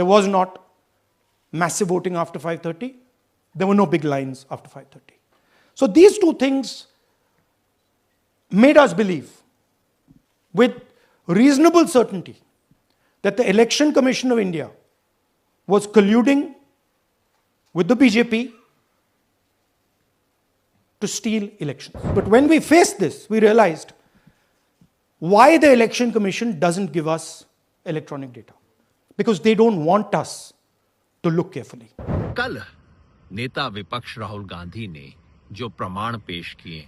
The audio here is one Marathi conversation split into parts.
There was not massive voting after 5:30. There were no big lines after 5:30. So these two things made us believe with reasonable certainty that the Election Commission of India was colluding with the BJP to steal elections. But when we faced this, we realized why the Election Commission doesn't give us electronic data. Because they don't want us to look carefully. कल नेता विपक्ष राहुल गांधी ने जो प्रमाण पेश किए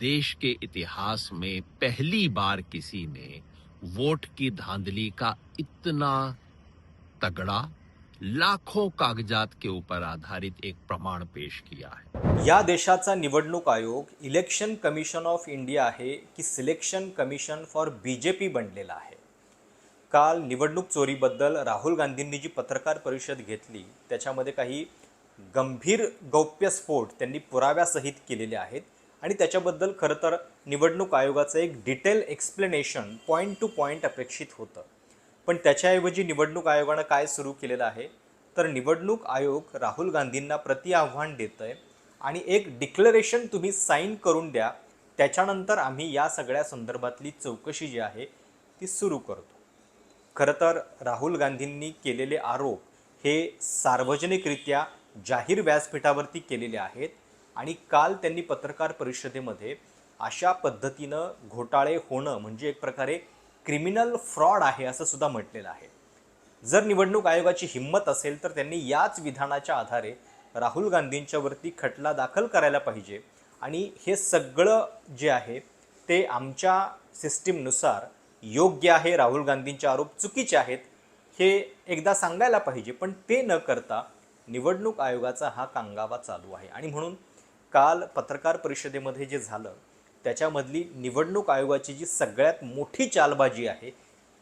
देश के इतिहास में पहली बार किसी ने वोट की धांधली का इतना तगड़ा लाखों कागजात के ऊपर आधारित एक प्रमाण पेश किया है या देशाचा निवडणूक आयोग इलेक्शन कमिशन ऑफ़ इंडिया आहे की सिलेक्शन कमिशन फॉर बीजेपी बनलेला आहे काल निवडणूक चोरीबद्दल राहुल गांधींनी जी पत्रकार परिषद घेतली त्याच्यामध्ये काही गंभीर गौप्यस्फोट त्यांनी पुराव्यासहित केलेले आहेत. आणि त्याच्याबद्दल खरं तर निवडणूक आयोगाचं एक detail explanation point to point अपेक्षित होतं. पण त्याच्याऐवजी निवडणूक आयोगानं काय सुरू केलेलं आहे? तर निवडणूक आयोग राहुल गांधींना प्रति आव्हान देतं आहे आणि एक डिक्लरेशन तुम्ही साईन करून द्या. त्याच्यानंतर आम्ही या सगळ्या संदर्भातली चौकशी जी आहे ती सुरू करतो. खरं तर राहुल गांधींनी केलेले आरोप हे सार्वजनिकरित्या जाहीर व्यासपीठावरती केलेले आहेत आणि काल त्यांनी पत्रकार परिषदेमध्ये अशा पद्धतीनं घोटाळे होणं म्हणजे एक प्रकारे क्रिमिनल फ्रॉड आहे असं सुद्धा म्हटलेलं आहे. जर निवडणूक आयोगाची हिंमत असेल तर त्यांनी याच विधानाच्या आधारे राहुल गांधींच्यावरती खटला दाखल करायला पाहिजे. आणि हे सगळं जे आहे ते आमच्या सिस्टीमनुसार योग्य आहे राहुल गांधींचे आरोप चुकीचे आहेत हे एकदा सांगायला पाहिजे पण ते न करता निवडणूक आयोगाचा हा कांगावा चालू आहे. आणि म्हणून काल पत्रकार परिषदेमध्ये जे झालं त्याच्यामधली निवडणूक आयोगाची जी सगळ्यात मोठी चालबाजी आहे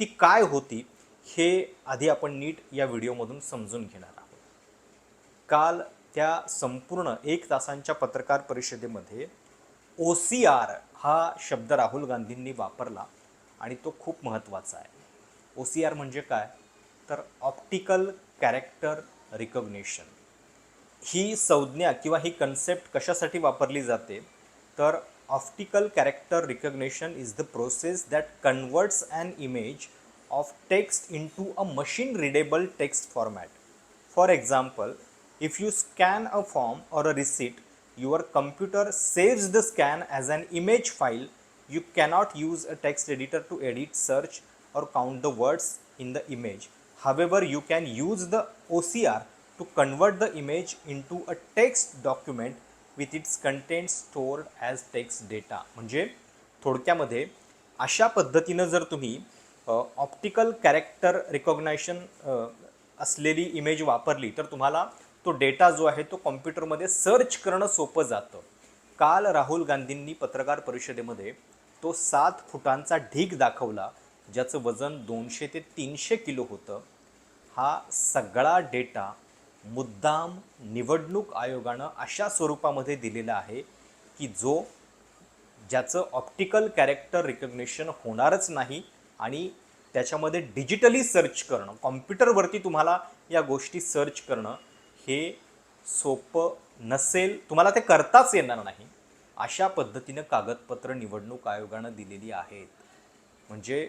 ती काय होती हे आधी आपण नीट या व्हिडिओमधून समजून घेणार आहोत. काल त्या संपूर्ण एक तासांच्या पत्रकार परिषदेमध्ये ओ सी आर हा शब्द राहुल गांधींनी वापरला. आणि तो खूप महत्त्वाचा आहे. ओ सी आर म्हणजे काय? तर ऑप्टिकल कॅरेक्टर रिकग्नेशन ही संज्ञा किंवा ही कन्सेप्ट कशासाठी वापरली जाते? तर optical character recognition is the process that converts an image of text into a machine readable text format for example if you scan a form or a receipt your computer saves the scan as an image file you cannot use a text editor to edit search or count the words in the image however you can use the ocr to convert the image into a text document with its content stored as text data म्हणजे थोडक्यामध्ये अशा पद्धतीनं जर तुम्ही ऑप्टिकल कॅरेक्टर रिकॉग्नायशन असलेली इमेज वापरली तर तुम्हाला तो डेटा जो आहे तो कॉम्प्युटरमध्ये सर्च करणं सोपं जातं काल राहुल गांधींनी पत्रकार परिषदेमध्ये तो सात फुटांचा ढीग दाखवला ज्याचं वजन दोनशे ते तीनशे किलो होतं. हा सगळा डेटा मुद्दाम निवडणूक आयोगानं अशा स्वरूपामध्ये दिलेला आहे की जो ज्याचं ऑप्टिकल कॅरेक्टर रिकग्नेशन होणारच नाही आणि त्याच्यामध्ये डिजिटली सर्च करणं कॉम्प्युटरवरती तुम्हाला या गोष्टी सर्च करणं हे सोपं नसेल तुम्हाला ते करताच येणार नाही. अशा पद्धतीनं कागदपत्र निवडणूक आयोगानं दिलेली आहेत. म्हणजे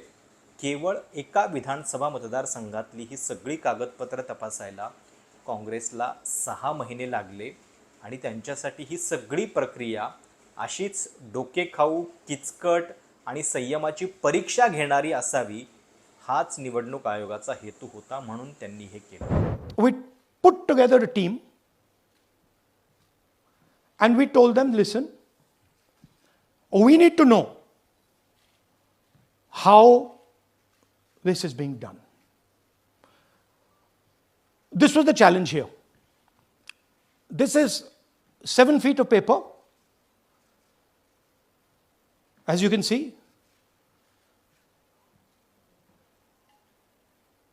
केवळ एका विधानसभा मतदारसंघातली ही सगळी कागदपत्र तपासायला काँग्रेसला सहा महिने लागले आणि त्यांच्यासाठी ही सगळी प्रक्रिया अशीच डोकेखाऊ किचकट आणि संयमाची परीक्षा घेणारी असावी हाच निवडणूक आयोगाचा हेतू होता म्हणून त्यांनी हे केलं. We put together team and we told them listen Oh, we need to know how this is being done. This was the challenge here. This is seven feet of paper. As you can see,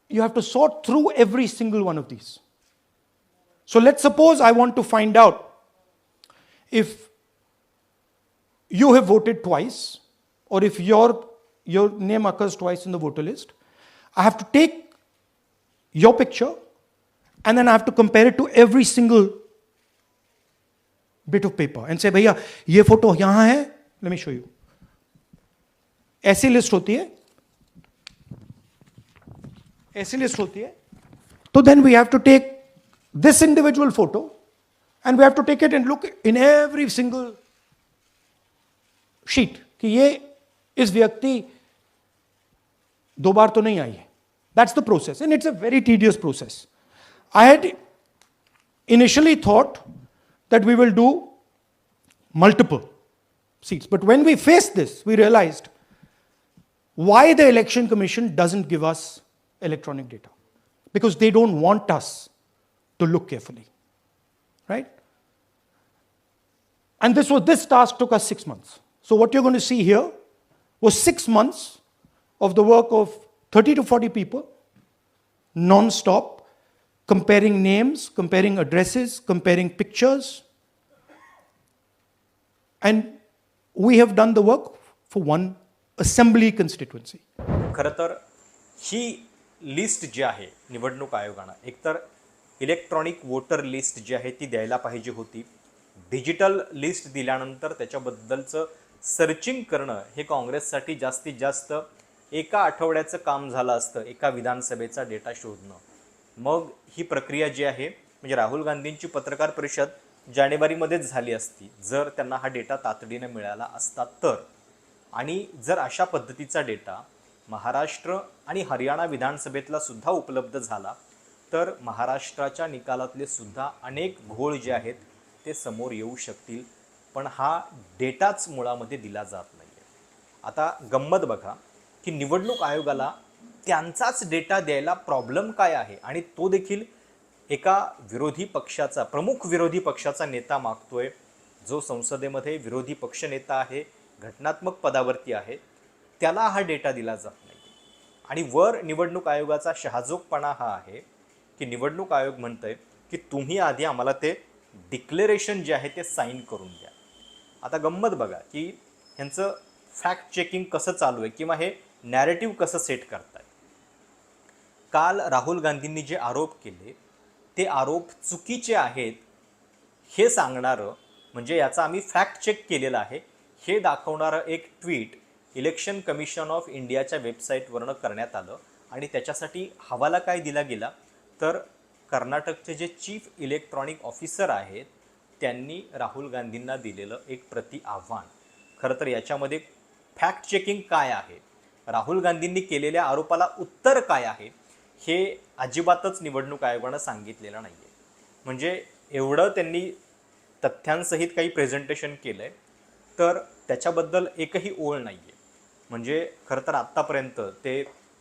you have to sort through every single one of these. So let's suppose I want to find out if you have voted twice or if your, your name occurs twice in the voter list. I have to take your picture, and then I have to compare it to every single bit of paper and say, भैया ये फोटो यहां है let me show you. AC list होती है ऐसी लिस्ट होती है तो then we have to take this individual photo and we have to take it and look in every single sheet कि ये इस व्यक्ति दो बार तो नहीं आई है that's the process and it's a very tedious process I had initially thought that we will do multiple seats. But when we faced this, we realized why the election commission doesn't give us electronic data. Because they don't want us to look carefully. Right? And this was this task took us six months. So what you're going to see here was six months of the work of 30 to 40 people, non-stop, comparing names, comparing addresses, comparing pictures. And we have done the work for one assembly constituency. खरं तर ही लिस्ट जी आहे निवडणूक आयोगानं एकतर इलेक्ट्रॉनिक वोटर लिस्ट जी आहे ती द्यायला पाहिजे होती डिजिटल लिस्ट दिल्यानंतर त्याच्याबद्दलचं सर्चिंग करणं हे काँग्रेससाठी जास्तीत जास्त एका आठवड्याचं काम झालं असतं एका विधानसभेचा डेटा शोधणं. मग ही प्रक्रिया जी आहे म्हणजे राहुल गांधींची पत्रकार परिषद जानेवारीमध्येच झाली असती जर त्यांना हा डेटा तातडीनं मिळाला असता तर. आणि जर अशा पद्धतीचा डेटा महाराष्ट्र आणि हरियाणा विधानसभेतला सुद्धा उपलब्ध झाला तर महाराष्ट्राच्या निकालातले सुद्धा अनेक घोळ जे आहेत ते समोर येऊ शकतील पण हा डेटाच मुळामध्ये दिला जात नाही आहे आता गंमत बघा की निवडणूक आयोगाला त्यांचाच डेटा द्यायला प्रॉब्लेम काय आहे आणि तो देखील एका विरोधी पक्षाचा प्रमुख विरोधी पक्षाचा नेता मागतोय. जो संसदेमध्ये विरोधी पक्षनेता आहे घटनात्मक पदावरती आहे त्याला हा डेटा दिला जात नाही. आणि वर निवडणूक आयोगाचा शहाजोगपणा हा आहे की निवडणूक आयोग म्हणतंय की तुम्ही आधी आम्हाला ते डिक्लेरेशन जे आहे ते साईन करून द्या. आता गंमत बघा की ह्यांचं फॅक्ट चेकिंग कसं चालू आहे किंवा हे नॅरेटिव्ह कसं सेट करतात काल राहुल गांधींनी जे आरोप केले ते आरोप चुकीचे आहेत हे सांगणारं म्हणजे याचा आम्ही फॅक्ट चेक केलेलं आहे हे दाखवणारं एक ट्विट इलेक्शन कमिशन ऑफ इंडियाच्या वेबसाईटवरनं करण्यात आलं आणि त्याच्यासाठी हवाला काय दिला गेला? तर कर्नाटकचे जे चीफ इलेक्ट्रॉनिक ऑफिसर आहेत त्यांनी राहुल गांधींना दिलेलं एक प्रति आव्हान. खरं तर याच्यामध्ये फॅक्ट चेकिंग काय आहे? राहुल गांधींनी केलेल्या आरोपाला उत्तर काय आहे? हे अजिबातच निवडणूक आयोगानं सांगितलेलं नाही आहे म्हणजे एवढं त्यांनी तथ्यांसहित काही प्रेझेंटेशन केलं आहे तर त्याच्याबद्दल एकही ओळ नाही आहे म्हणजे खरं तर आत्तापर्यंत ते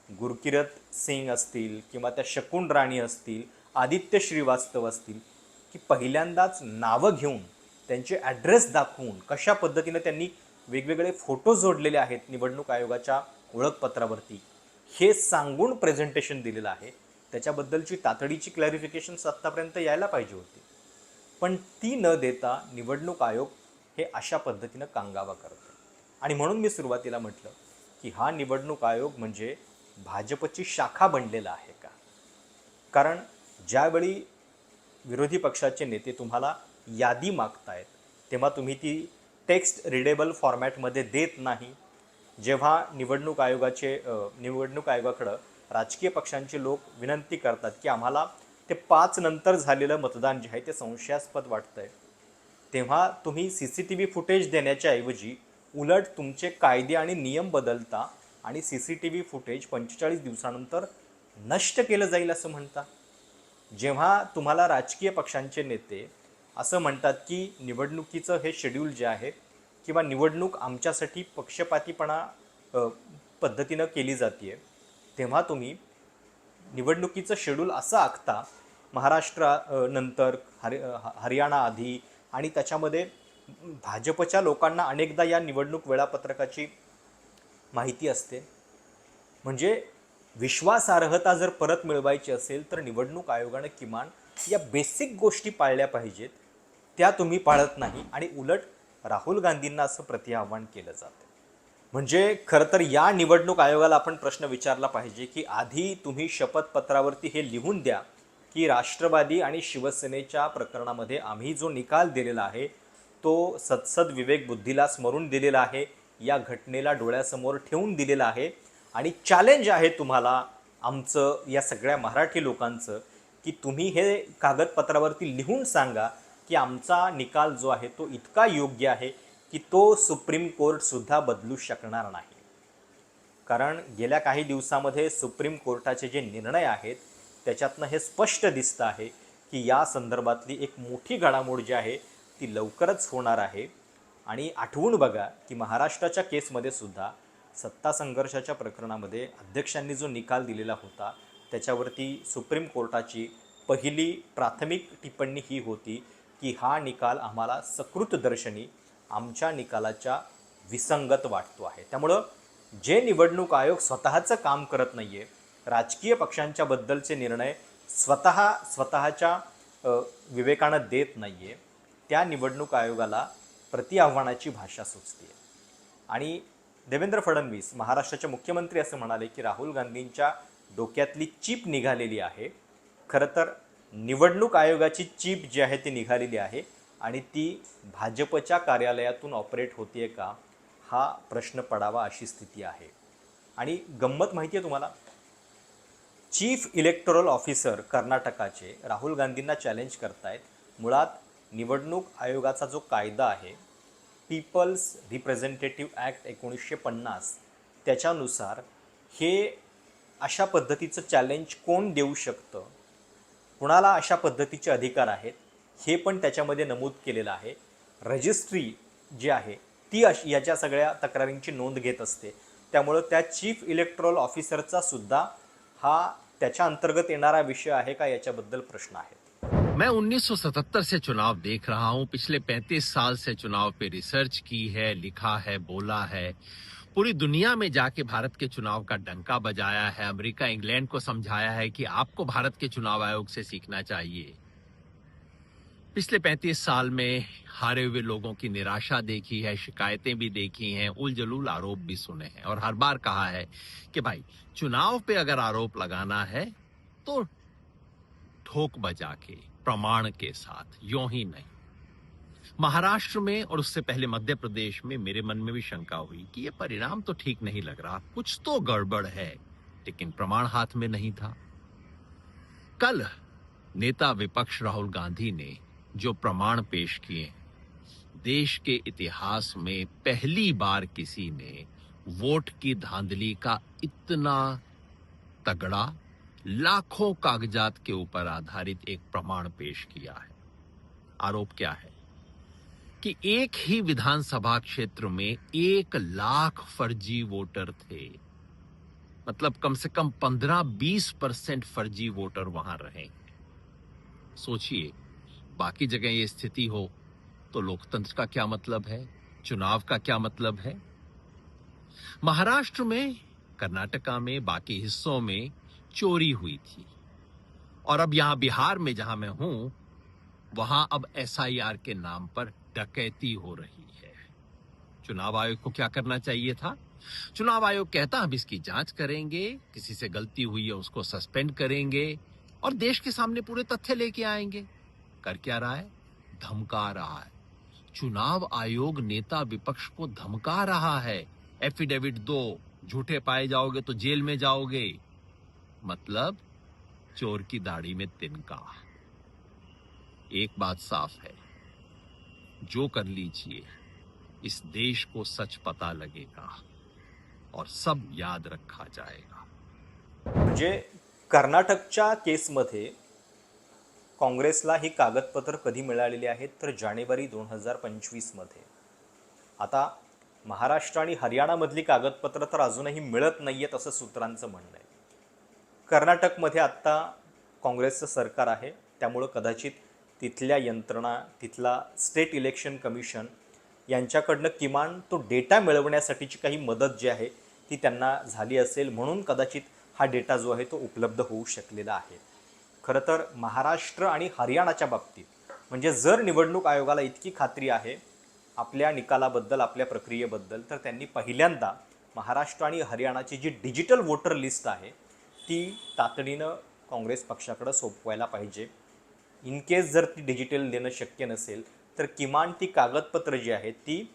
गुरकिरत सिंग असतील किंवा त्या शकुन राणी असतील आदित्य श्रीवास्तव असतील की पहिल्यांदाच नावं घेऊन त्यांचे ॲड्रेस दाखवून कशा पद्धतीनं त्यांनी वेगवेगळे फोटो जोडलेले आहेत निवडणूक आयोगाच्या ओळखपत्रावरती हे सांगून प्रेझेंटेशन दिलेलं आहे. त्याच्याबद्दलची तातडीची क्लॅरिफिकेशन्स आत्तापर्यंत यायला पाहिजे होती. पण ती न देता निवडणूक आयोग हे अशा पद्धतीनं कांगावा करतो आणि म्हणून मी सुरुवातीला म्हटलं की हा निवडणूक आयोग म्हणजे भाजपची शाखा बनलेला आहे का? कारण ज्यावेळी विरोधी पक्षाचे नेते तुम्हाला यादी मागतायत. तेव्हा तुम्ही ती टेक्स्ट रिडेबल फॉर्मॅटमध्ये देत नाही. जेव्हा निवडणूक आयोगाचे निवडणूक आयोगाकडं राजकीय पक्षांचे लोक विनंती करतात की आम्हाला ते पाच नंतर झालेलं मतदान जे आहे ते संशयास्पद वाटतं आहे तेव्हा तुम्ही C C T V footage देण्याच्या ऐवजी उलट तुमचे कायदे आणि नियम बदलता आणि C C T V footage पंचेचाळीस दिवसानंतर नष्ट केलं जाईल असं म्हणता. जेव्हा तुम्हाला राजकीय पक्षांचे नेते असं म्हणतात की निवडणुकीचं हे शेड्यूल जे आहे किंवा निवडणूक आमच्यासाठी पक्षपातीपणा पद्धतीनं केली जाते तेव्हा तुम्ही निवडणुकीचं शेड्यूल असं आखता महाराष्ट्रानंतर नंतर हरि ह- हरियाणा आधी आणि त्याच्यामध्ये भाजपच्या लोकांना अनेकदा या निवडणूक वेळापत्रकाची माहिती असते. म्हणजे विश्वासार्हता जर परत मिळवायची असेल तर निवडणूक आयोगानं किमान या बेसिक गोष्टी पाळल्या पाहिजेत. त्या तुम्ही पाळत नाही आणि उलट राहुल गांधींना असं प्रतिआव्हान केलं जातं. म्हणजे खरं तर या निवडणूक आयोगाला आपण प्रश्न विचारला पाहिजे की आधी तुम्ही शपथपत्रावरती हे लिहून द्या की राष्ट्रवादी आणि शिवसेनेच्या प्रकरणामध्ये आम्ही जो निकाल दिलेला आहे तो सत्सद विवेक बुद्धीला स्मरून दिलेला आहे या घटनेला डोळ्यासमोर ठेवून दिलेला आहे आणि चॅलेंज आहे तुम्हाला आमचं या सगळ्या मराठी लोकांचं की तुम्ही हे कागदपत्रावरती लिहून सांगा की आमचा निकाल जो आहे तो इतका योग्य आहे की तो सुप्रीम कोर्टसुद्धा बदलू शकणार नाही. कारण गेल्या काही दिवसामध्ये सुप्रीम कोर्टाचे जे निर्णय आहेत त्याच्यातनं हे स्पष्ट दिसतं आहे की या संदर्भातली एक मोठी घडामोड जी आहे ती लवकरच होणार आहे. आणि आठवून बघा की महाराष्ट्राच्या केसमध्ये सुद्धा सत्ता संघर्षाच्या प्रकरणामध्ये अध्यक्षांनी जो निकाल दिलेला होता त्याच्यावरती सुप्रीम कोर्टाची पहिली प्राथमिक टिप्पणी ही होती की हा निकाल आम्हाला सकृतदर्शनी आमच्या निकालाच्या विसंगत वाटतो आहे. त्यामुळं जे निवडणूक आयोग स्वतःचं काम करत नाही आहे राजकीय पक्षांच्या बद्दलचे निर्णय स्वतः स्वतःच्या विवेकानं देत नाही आहे त्या निवडणूक आयोगाला प्रति आव्हानाची भाषा सुचते आणि देवेंद्र फडणवीस महाराष्ट्राचे मुख्यमंत्री असं म्हणाले की राहुल गांधींच्या डोक्यातली चीप निघालेली आहे. खरं तर निवडणूक आयोगाची चीप जी आहे ती निघालेली आहे. आणि ती भाजपच्या कार्यालयातून ऑपरेट होते का? हा प्रश्न पडावा अशी स्थिती आहे. आणि गंमत माहिती आहे तुम्हाला? चीफ इलेक्टोरल ऑफिसर कर्नाटकाचे राहुल गांधींना चॅलेंज करतायत. मुळात निवडणूक आयोगाचा जो कायदा आहे पीपल्स रिप्रेझेंटेटिव्ह ॲक्ट एकोणीसशे पन्नास. त्याच्यानुसार हे अशा पद्धतीचं चॅलेंज कोण देऊ शकतं? कुणाला अशा पद्धतीचे अधिकार आहेत? हे पण त्याच्यामध्ये नमूद केलेलं आहे. रजिस्ट्री जी आहे ती अशी याच्या सगळ्या तक्रारींची नोंद घेत असते. त्यामुळं त्या चीफ इलेक्ट्रॉल ऑफिसरचा सुद्धा हा त्याच्या अंतर्गत येणारा विषय आहे का याच्याबद्दल प्रश्न आहे. मैं 1977 से चुनाव देख रहा हूँ। पिछले 35 साल से चुनाव पे रिसर्च की है, लिखा है, बोला है। पूरी दुनिया में जाके भारत के चुनाव का डंका बजाया है। अमेरिका, इंग्लैंड को समझाया है कि आपको भारत के चुनाव आयोग से सीखना चाहिए। पिछले 35 साल में हारे हुए लोगों की निराशा देखी है, शिकायतें भी देखी हैं, उलझलूल आरोप भी सुने हैं। और हर बार कहा है कि भाई, चुनाव पे अगर आरोप लगाना है तो ठोक बजा के। प्रमाण के साथ, यो ही नहीं। महाराष्ट्र में और उससे पहले मध्य प्रदेश में मेरे मन में भी शंका हुई कि ये परिणाम तो ठीक नहीं लग रहा, कुछ तो गड़बड़ है, लेकिन प्रमाण हाथ में नहीं था। कल नेता विपक्ष राहुल गांधी ने जो प्रमाण पेश किए, देश के इतिहास में पहली बार किसी ने वोट की धांधली का इतना तगड़ा लाखों कागजात के ऊपर आधारित एक प्रमाण पेश किया है। आरोप क्या है? कि एक ही विधानसभा क्षेत्र में एक लाख फर्जी वोटर थे। मतलब कम से कम पंद्रह बीस परसेंट फर्जी वोटर वहाँ रहे सोचिए, बाकी जगह ये स्थिति हो तो लोकतंत्र का क्या मतलब है? चुनाव का क्या मतलब है? महाराष्ट्र में, कर्नाटका में, बाकी हिस्सों में चोरी हुई थी। और अब यहाँ बिहार में जहाँ मैं हूँ, वहाँ अब एसआईआर के नाम पर डकैती हो रही है। चुनाव आयोग को क्या करना चाहिए था? चुनाव आयोग कहता हम इसकी जाँच करेंगे, किसी से गलती हुई है उसको सस्पेंड करेंगे और देश के सामने पूरे तथ्य लेके आएँगे। कर क्या रहा है? धमका रहा है। चुनाव आयोग नेता विपक्ष को धमका रहा है। एफिडेविट दो, झूठे पाए जाओगे तो जेल में जाओगे। मतलब चोर की दाढ़ी में तिनका। एक बात साफ है जो कर लीजिए इस देश को सच पता लगेगा और सब याद रखा जाएगा। म्हणजे कर्नाटकच्या केसमध्ये काँग्रेसला ही कागदपत्र कधी मिळालेली आहेत तर जानेवारी दोन हजार पंचवीसमध्ये. आता महाराष्ट्र आणि हरियाणामधली कागदपत्र तर अजूनही मिळत नाही आहेत असं सूत्रांचं म्हणणं आहे. कर्नाटकमध्ये आत्ता काँग्रेसचं सरकार आहे. त्यामुळं कदाचित तिथल्या यंत्रणा तिथला स्टेट इलेक्शन कमिशन यांच्याकडनं किमान तो डेटा मिळवण्यासाठीची काही मदत जी आहे ती त्यांना झाली असेल. म्हणून कदाचित हा डेटा जो आहे तो उपलब्ध होऊ शकलेला आहे. खरं तर महाराष्ट्र आणि हरियाणाच्या बाबतीत म्हणजे जर निवडणूक आयोगाला इतकी खात्री आहे आपल्या निकालाबद्दल आपल्या प्रक्रियेबद्दल तर त्यांनी पहिल्यांदा महाराष्ट्र आणि हरियाणाची जी डिजिटल वोटर लिस्ट आहे ती तातडीनं काँग्रेस पक्षाकडं सोपवायला पाहिजे. इन केस जर ती डिजिटल देणं शक्य नसेल तर किमान ती कागदपत्र जी आहेत ती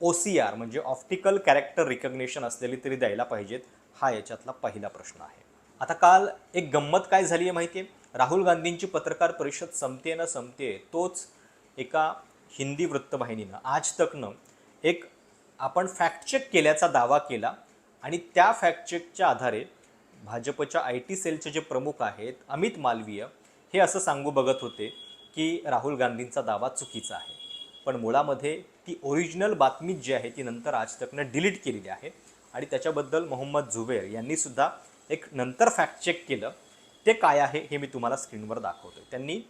ओ सी आर म्हणजे ऑप्टिकल कॅरेक्टर रिकग्नेशन असलेली तरी द्यायला पाहिजेत. हा याच्यातला पहिला प्रश्न आहे. आता काल एक गंमत काय झाली आहे माहिती आहे राहुल गांधींची पत्रकार परिषद संपते ना संपते तोच एका हिंदी वृत्तवाहिनीनं आज तकनं एक आपण फॅक्ट चेक केल्याचा दावा केला आणि त्या फॅक्ट चेकच्या आधारे भाजपच्या आय टी सेलचे जे प्रमुख आहेत अमित मालवीय हे असं सांगू बघत होते की राहुल गांधींचा दावा चुकीचा आहे. पण मुळामध्ये ती ओरिजिनल बातमी जी आहे ती नंतर आज तकनं डिलीट केलेली आहे. आणि त्याच्याबद्दल मोहम्मद झुबेर यांनीसुद्धा एक नंतर फॅक्ट चेक केलं. ते काय आहे हे मी तुम्हाला स्क्रीनवर दाखवतोय. त्यांनी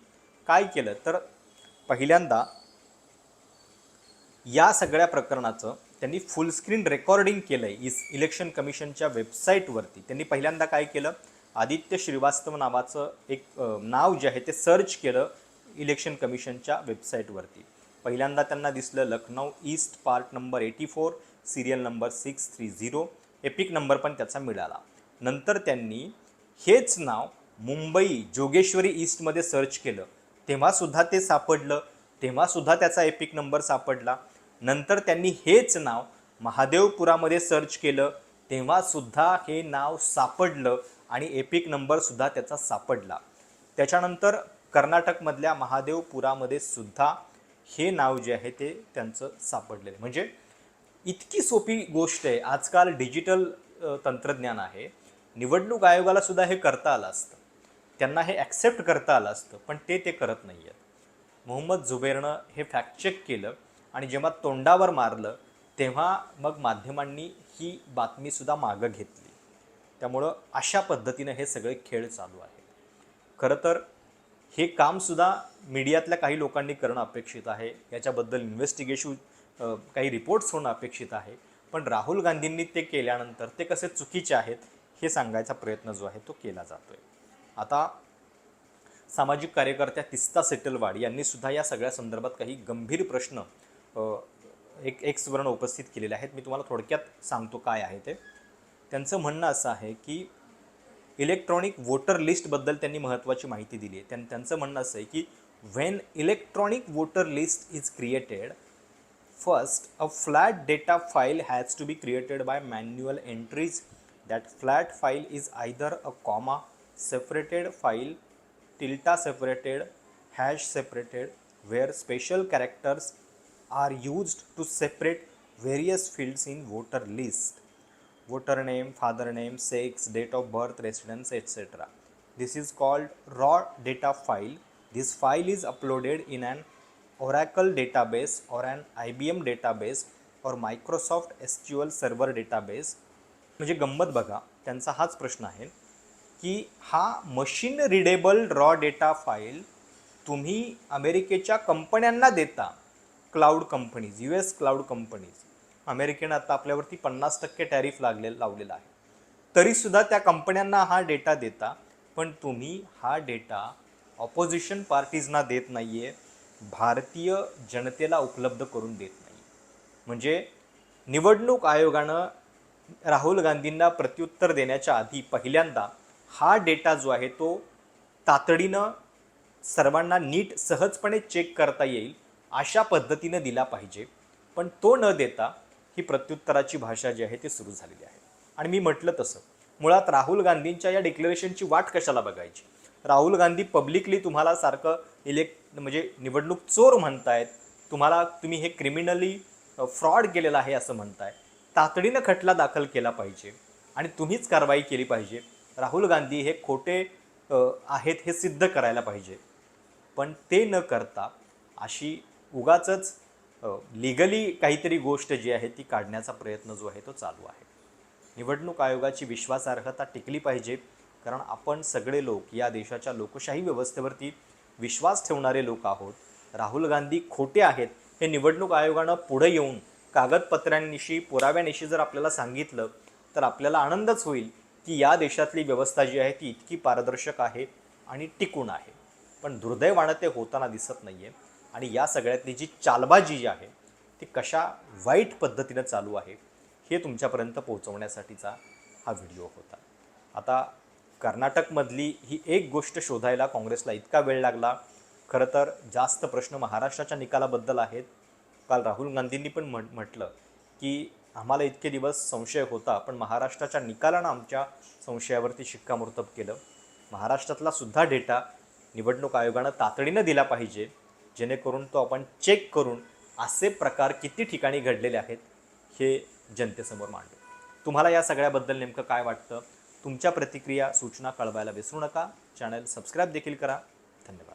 काय केलं? तर पहिल्यांदा या सगळ्या प्रकरणाचं त्यांनी फुल स्क्रीन रेकॉर्डिंग केलं आहे इस इलेक्शन कमिशनच्या वेबसाईटवरती त्यांनी पहिल्यांदा काय केलं? आदित्य श्रीवास्तव नावाचं एक नाव जे आहे ते सर्च केलं इलेक्शन कमिशनच्या वेबसाईटवरती पहिल्यांदा त्यांना दिसलं Lucknow east part number eighty four serial number six three zero EPIC number पण त्याचा मिळाला. नंतर त्यांनी हेच नाव मुंबई जोगेश्वरी ईस्टमध्ये सर्च केलं. तेव्हासुद्धा ते सापडलं. तेव्हासुद्धा त्याचा एपिक नंबर सापडला. नंतर त्यांनी हेच नाव महादेवपुरामध्ये सर्च केलं. तेव्हासुद्धा हे नाव सापडलं आणि एपिक नंबरसुद्धा त्याचा सापडला. त्याच्यानंतर कर्नाटकमधल्या महादेवपुरामध्ये सुद्धा हे नाव जे आहे ते त्यांचं सापडलेलं. म्हणजे इतकी सोपी गोष्ट आहे. आजकाल डिजिटल तंत्रज्ञान आहे. निवडणूक आयोगाला सुद्धा हे करता आलं असतं. त्यांना हे ॲक्सेप्ट करता आलं असतं पण ते ते करत नाही आहेत मोहम्मद जुबेरनं हे फॅक्ट चेक केलं. आणि जेव्हा तोंडावर मारलं तेव्हा मग माध्यमांनी ही बातमीसुद्धा मागं घेतली. त्यामुळं अशा पद्धतीनं हे सगळे खेळ चालू आहे खरं तर हे कामसुद्धा मीडियातल्या काही लोकांनी करणं अपेक्षित आहे. याच्याबद्दल इन्व्हेस्टिगेशन काही रिपोर्ट्स होणं अपेक्षित आहे. पण राहुल गांधींनी ते केल्यानंतर ते कसे चुकीचे आहेत हे सांगायचा प्रयत्न जो आहे तो केला जातो आहे आता सामाजिक कार्यकर्त्या तिस्ता सेटलवाड यांनी सुद्धा या सगळ्या संदर्भात काही गंभीर प्रश्न एक एक सुवर्ण उपस्थित केलेले आहेत. मी तुम्हाला थोडक्यात सांगतो काय आहे ते. त्यांचं म्हणणं असं आहे की इलेक्ट्रॉनिक वोटर लिस्टबद्दल त्यांनी महत्त्वाची माहिती दिली आहे. त्यां त्यांचं म्हणणं असं आहे की when electronic voter list is created first a flat data file has to be created by manual entries that flat file is either a comma separated file tilde separated hash separated where special characters are used to separate various fields in voter list. Voter name, father name, sex, date of birth, residence, etc. This is called raw data file. This file is uploaded in an Oracle database or an IBM database or Microsoft SQL server database म्हणजे गंमत बघा त्यांचा हाच प्रश्न आहे की हा machine readable raw data file तुम्ही अमेरिकेच्या कंपन्यांना देता cloud companies U S cloud companies अमेरिकेनं आता आपल्यावरती पन्नास टक्के टॅरिफ लागले लावलेला आहे. तरीसुद्धा त्या कंपन्यांना हा डेटा देता पण तुम्ही हा डेटा ऑपोजिशन पार्टीजना देत नाही आहे भारतीय जनतेला उपलब्ध करून देत नाही म्हणजे निवडणूक आयोगानं राहुल गांधींना प्रत्युत्तर देण्याच्या आधी पहिल्यांदा हा डेटा जो आहे तो तातडीनं सर्वांना नीट सहजपणे चेक करता येईल अशा पद्धतीनं दिला पाहिजे. पण तो न देता ही प्रत्युत्तराची भाषा जी आहे ती सुरू झालेली आहे. आणि मी म्हटलं तसं. मुळात राहुल गांधींच्या या डिक्लेरेशनची वाट कशाला बघायची? राहुल गांधी पब्लिकली तुम्हाला सारखं इलेक्ट म्हणजे निवडणूक चोर म्हणतायत. तुम्हाला तुम्ही हे क्रिमिनली फ्रॉड केलेलं आहे असं म्हणताय. तातडीनं खटला दाखल केला पाहिजे. आणि तुम्हीच कारवाई केली पाहिजे. राहुल गांधी हे खोटे आहेत हे सिद्ध करायला पाहिजे. पण ते न करता अशी उगाचच लिगली काहीतरी गोष्ट जी आहे ती काढण्याचा प्रयत्न जो आहे तो चालू आहे. निवडणूक आयोगाची विश्वासार्हता टिकली पाहिजे कारण आपण सगळे लोक या देशाच्या लोकशाही व्यवस्थेवरती विश्वास ठेवणारे लोक आहोत. राहुल गांधी खोटे आहेत हे निवडणूक आयोगानं पुढे येऊन कागदपत्रांनिशी पुराव्यानिशी जर आपल्याला सांगितलं तर आपल्याला आनंदच होईल की या देशातली व्यवस्था जी आहे ती इतकी पारदर्शक आहे आणि टिकून आहे. पण दुर्दैवानं ते होताना दिसत नाही आहे आणि या सगळ्यातली जी चालबाजी जी आहे ती कशा वाईट पद्धतीनं चालू आहे हे तुमच्यापर्यंत पोहोचवण्यासाठीचा हा व्हिडिओ होता. आता कर्नाटकमधली ही एक गोष्ट शोधायला काँग्रेसला इतका वेळ लागला. खरं तर जास्त प्रश्न महाराष्ट्राच्या निकालाबद्दल आहेत. काल राहुल गांधींनी पण म्हण म्हटलं की आम्हाला इतके दिवस संशय होता पण महाराष्ट्राच्या निकालानं आमच्या संशयावरती शिक्कामोर्तब केलं. महाराष्ट्रातला सुद्धा डेटा निवडणूक आयोगानं तातडीनं दिला पाहिजे. जेणेकरून तो आपण चेक करून असे प्रकार किती ठिकाणी घडलेले आहेत हे जनतेसमोर मांडू. तुम्हाला या सगळ्याबद्दल नेमकं काय वाटतं? तुमच्या प्रतिक्रिया सूचना कळवायला विसरू नका. चॅनल सबस्क्राईब देखील करा. धन्यवाद.